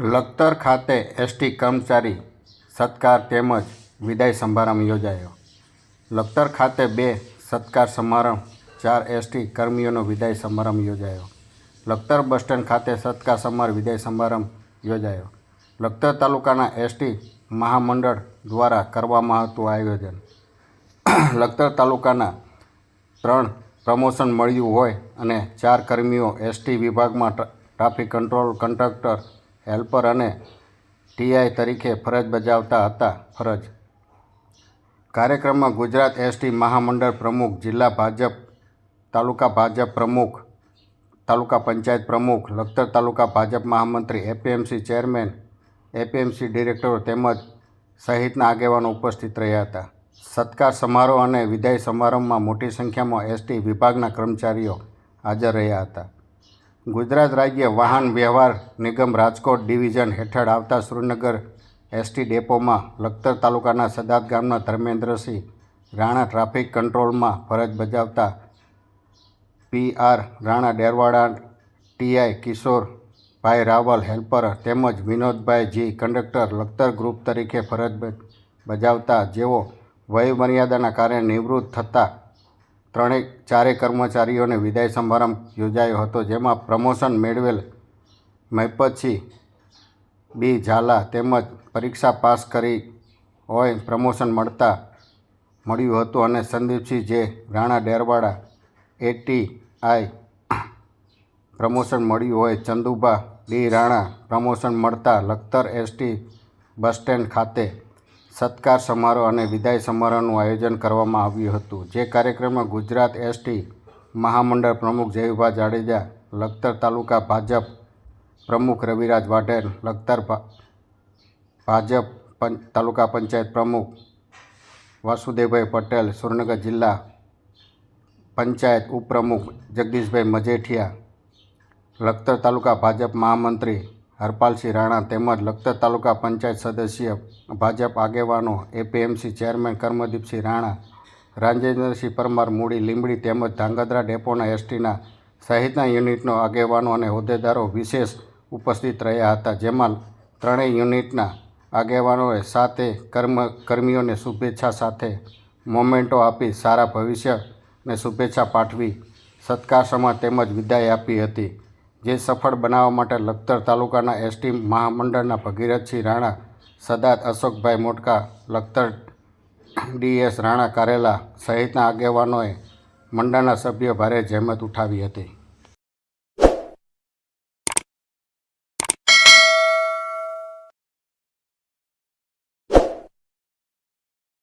લખતર ખાતે એસટી કર્મચારી સત્કાર તેમજ વિદાય સમારંભ યોજાયો. લખતર ખાતે બે સત્કાર સમારંભ, ચાર એસટી કર્મીઓનો વિદાય સમારંભ યોજાયો. લખતર બસ સ્ટેન્ડ ખાતે સત્કાર સમાર વિદાય સમારંભ યોજાયો. લખતર તાલુકાના એસટી મહામંડળ દ્વારા કરવામાં આવતું આયોજન. લખતર તાલુકાના ત્રણ પ્રમોશન મળ્યું હોય અને ચાર કર્મીઓ એસટી વિભાગમાં ટ્રાફિક કંટ્રોલ કંડક્ટર હેલ્પર અને ટીઆઈ તરીકે ફરજ બજાવતા હતા. ફરજ. કાર્યક્રમમાં ગુજરાત એસટી મહામંડળ પ્રમુખ, જિલ્લા ભાજપ, તાલુકા ભાજપ પ્રમુખ, તાલુકા પંચાયત પ્રમુખ, લખતર તાલુકા ભાજપ મહામંત્રી, એપીએમસી ચેરમેન, એપીએમસી ડિરેક્ટરો તેમજ સહિતના આગેવાનો ઉપસ્થિત રહ્યા હતા. સત્કાર સમારોહ અને વિદાય સમારંભમાં મોટી સંખ્યામાં એસટી વિભાગના કર્મચારીઓ હાજર રહ્યા હતા. ગુજરાત રાજ્ય વાહન વ્યવહાર નિગમ રાજકોટ ડિવિઝન હેઠળ આવતા શ્રીનગર એસટી ડેપોમાં લખતર તાલુકાના સદાત ગામના ધર્મેન્દ્રસિંહ રાણા ટ્રાફિક કંટ્રોલમાં ફરજ બજાવતા P R Rana Dervada TI Kishorbhai Raval helper તેમજ Vinodbhai G conductor Lakhtar group તરીકે ફરજ બજાવતા જેઓ વયમર્યાદાના કારણે નિવૃત્ત થતા ત્રણેય ચારેય કર્મચારીઓને વિદાય સમારંભ યોજાયો હતો, જેમાં પ્રમોશન મેળવેલ મહિપતસિંહ, બી. ઝાલા તેમજ પરીક્ષા પાસ કરી હોય પ્રમોશન મળતા મળ્યું હતું અને Sandipsinh J Rana Dervada AT I promotion મળ્યું હોય, ચંદુભા ડી. રાણા પ્રમોશન મળતા લખતર એસટી બસ સ્ટેન્ડ ખાતે સત્કાર સમારોહ અને વિદાય સમારોહનું આયોજન કરવામાં આવ્યું હતું, જે કાર્યક્રમમાં ગુજરાત એસટી મહામંડળ પ્રમુખ જયુભા જાડેજા, લખતર તાલુકા ભાજપ પ્રમુખ રવિરાજ વાઢેર, લખતર ભાજપ તાલુકા પંચાયત પ્રમુખ વાસુદેવભાઈ પટેલ, સુરેન્દ્રનગર જિલ્લા પંચાયત ઉપપ્રમુખ જગદીશભાઈ મજેઠિયા, લખતર તાલુકા ભાજપ મહામંત્રી હરપાલસિંહ રાણા તેમજ લખતર તાલુકા પંચાયત સદસ્ય ભાજપ આગેવાનો એપીએમસી ચેરમેન કર્મદીપસિંહ રાણા, રાજેન્દ્રસિંહ પરમાર મૂડી, લીંબડી તેમજ ધાંગધ્રા ડેપોના એસટીના સહિતના યુનિટનો આગેવાનો અને હોદ્દેદારો વિશેષ ઉપસ્થિત રહ્યા હતા, જેમાં ત્રણેય યુનિટના આગેવાનોએ સાથે કર્મ, કર્મીઓને શુભેચ્છા સાથે મોમેન્ટો આપી સારા ભવિષ્યને શુભેચ્છા પાઠવી, સત્કાર સમા તેમજ વિદાય આપી હતી. જે સફળ બનાવવા માટે લખતર તાલુકાના એસટી મહામંડળના ભગીરથસિંહ રાણા સદાત અશોકભાઈ મોટકા, લખતર ડીએસ રાણા કારેલા સહિતના આગેવાનોએ મંડળના સભ્યો ભારે જહેમત ઉઠાવી હતી.